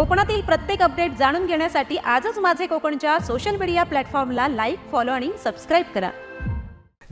कोकणातील प्रत्येक अपडेट जाणून घेण्यासाठी आजच माझे कोकणच्या सोशल मीडिया प्लॅटफॉर्मला लाईक फॉलो आणि सबस्क्राईब करा.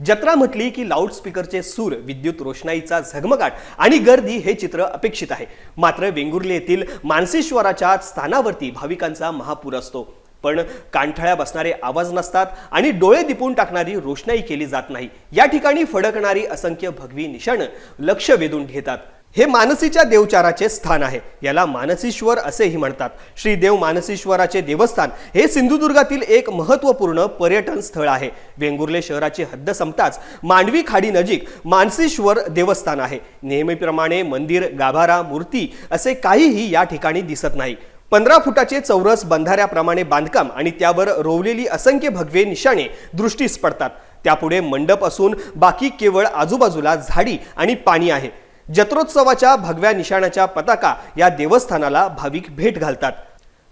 जत्रा म्हटली की लाऊडस्पीकरचे सूर विद्युत रोषणाईचा झगमगाट आणि गर्दी हे चित्र अपेक्षित आहे. मात्र वेंगुर्ले येथील मानसेश्वराच्या स्थानावरती भाविकांचा महापूर असतो. पण कांठळ्या बसणारे आवाज नसतात आणि डोळे दिपून टाकणारी रोषणाई केली जात नाही. या ठिकाणी फडकणारी असंख्य भगवी निशाणं लक्ष वेधून घेतात. हे मानसीच्या देवचाराचे स्थान आहे. याला मानसीश्वर असेही म्हणतात. श्री देव मानसीश्वराचे देवस्थान हे सिंधुदुर्गातील एक महत्त्वपूर्ण पर्यटन स्थळ आहे. वेंगुर्ले शहराची हद्द संपताच मांडवी खाडी नजीक मानसीश्वर देवस्थान आहे. नेहमीप्रमाणे मंदिर गाभारा मूर्ती असे काहीही या ठिकाणी दिसत नाही. पंधरा फुटाचे चौरस बंधाऱ्याप्रमाणे बांधकाम आणि त्यावर रोवलेली असंख्य भगवे निशाणे दृष्टीस पडतात. त्यापुढे मंडप असून बाकी केवळ आजूबाजूला झाडी आणि पाणी आहे. जत्रोत्सवाच्या भगव्या निशाणाच्या पताका या देवस्थानाला भाविक भेट घालतात.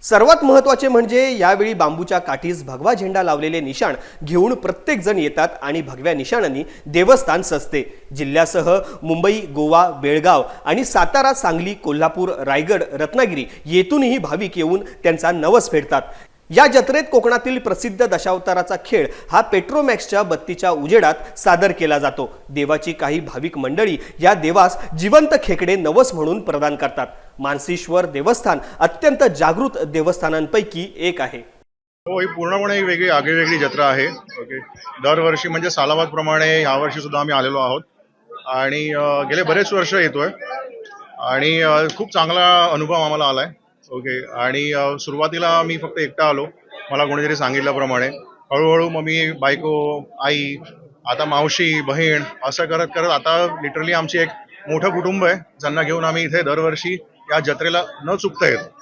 सर्वात महत्त्वाचे म्हणजे यावेळी बांबूच्या काठीस भगवा झेंडा लावलेले निशाण घेऊन प्रत्येक जण येतात आणि भगव्या निशाणांनी देवस्थान सजते. जिल्ह्यासह मुंबई गोवा बेळगाव आणि सातारा सांगली कोल्हापूर रायगड रत्नागिरी येथूनही भाविक येऊन त्यांचा नवस फेडतात. या जत्रेत कोकणातील प्रसिद्ध दशावताराचा खेळ हा पेट्रोमॅक्सच्या बत्तीच्या उजेडात सादर केला जातो. देवाची काही भाविक मंडळी या देवास जिवंत खेकडे नवस म्हणून प्रदान करतात. मानसीश्वर देवस्थान अत्यंत जागृत देवस्थानांपैकी एक आहे. हो ही पूर्णपणे एक वेगळी आगळीवेगळी जत्रा आहे. ओके. दरवर्षी म्हणजे सालाबादप्रमाणे यावर्षी सुद्धा आम्ही आलेलो आहोत. आणि गेले बरेच वर्ष येतोय. आणि खूप चांगला अनुभव आम्हाला आलाय. ओके आणि सुरुवातीला मी फक्त एकटा आलो. मला कोणीतरी सांगितल्याप्रमाणे. हळूहळू मग मी बायको आई आता मावशी बहीण असं करत करत आता लिटरली आमची एक मोठं कुटुंब आहे. ज्यांना घेऊन आम्ही इथे दरवर्षी या जत्रेला न चुकता येतो.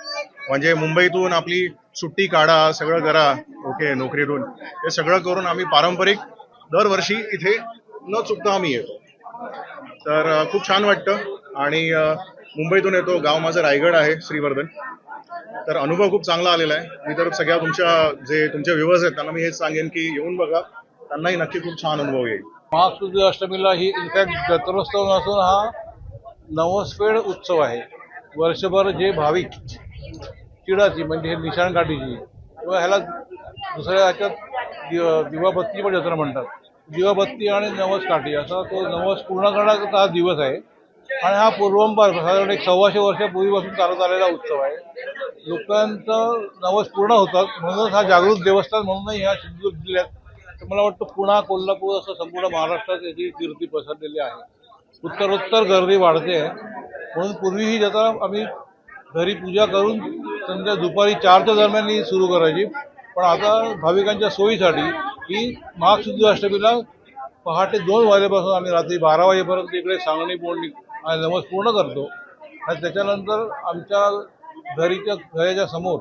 म्हणजे मुंबईतून आपली सुट्टी काढा सगळं करा. ओके नोकरीतून. हे सगळं करून आम्ही पारंपरिक दरवर्षी इथे न चुकता आम्ही येतो. तर खूप छान वाटतं. आणि मुंबईतून येतो. गाव माझं रायगड आहे श्रीवर्धन. तर अनुभव खूप चांगला आलेला आहे. मी तर सगळ्या तुमच्या जे तुमचे व्ह्युअर्स आहेत त्यांना मी हेच सांगेन की येऊन बघा. त्यांनाही नक्की खूप छान अनुभव येईल. महासुद्ध अष्टमीला ही इनफॅक्ट जत्रोत्सव नसून हा नवसफेड उत्सव आहे. वर्षभर जे भाविक चिडाची म्हणजे हे निशाणकाठीची किंवा ह्याला दुसऱ्या ह्याच्यात दिवाबत्ती पण जत्रा म्हणतात. दिवाबत्ती आणि नवस काठी असा तो नवस पूर्ण करण्याचा हा दिवस आहे. आणि हा पूर्वंपार साधारण एक सव्वाशे वर्षापूर्वीपासून चालत आलेला उत्सव आहे. लोकांचं नवस पूर्ण होतात म्हणूनच हा जागृत देवस्थान म्हणूनही ह्या सिंधुदुर्ग जिल्ह्यात तर मला वाटतं पुणा कोल्हापूर असं संपूर्ण महाराष्ट्रात याची कीर्ती पसरलेली आहे. उत्तरोत्तर गर्दी वाढते आहे. म्हणून पूर्वी ही जत्रा आम्ही घरी पूजा करून संध्या दुपारी चारच्या दरम्यान ही सुरू करायची. पण आता भाविकांच्या सोयीसाठी ही महासुद्ध अष्टमीला पहाटे दोन वाजेपासून आम्ही रात्री बारा वाजेपर्यंत इकडे सांगणी बोलणी आणि नमस पूर्ण करतो. आणि त्याच्यानंतर आमच्या घरीच्या घराच्या समोर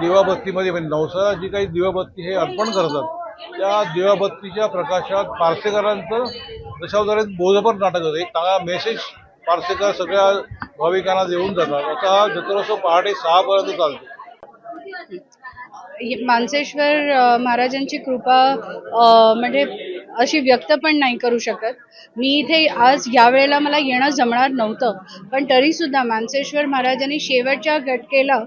दिवाबत्तीमध्ये म्हणजे नवसाला जी काही दिवाबत्ती हे अर्पण करतात. त्या दिवाबत्तीच्या प्रकाशात पार्सेकरांचं दशावतारात बोधपर नाटक होतं. एक चांगला मेसेज पार्सेकर सगळ्या भाविकांना देऊन जातात. आता हा जत्रोत्सव पहाटे सहापर्यंत चालतो. मानसेश्वर महाराजांची कृपा म्हणजे अशी व्यक्त पण नाही करू शकत. मी इथे आज या वेळेला मला येणं जमणार नव्हतं. पण तरी सुद्धा मानसेश्वर महाराजांनी शेवटच्या घटकेला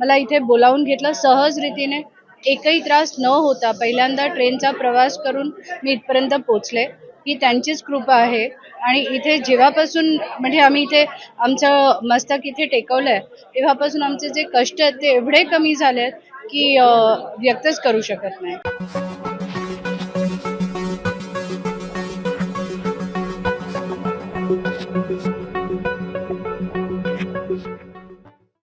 मला इथे बोलावून घेतलं. सहज रीतीने एकही त्रास न होता पहिल्यांदा ट्रेनचा प्रवास करून मी इथपर्यंत पोचले. ही त्यांचीच कृपा आहे. आणि इथे जेव्हापासून म्हणजे आम्ही इथे आमचं मस्तक इथे टेकवलंय तेव्हापासून आमचे जे कष्ट आहेत ते एवढे कमी झाले आहेत की व्यक्तच करू शकत नाही.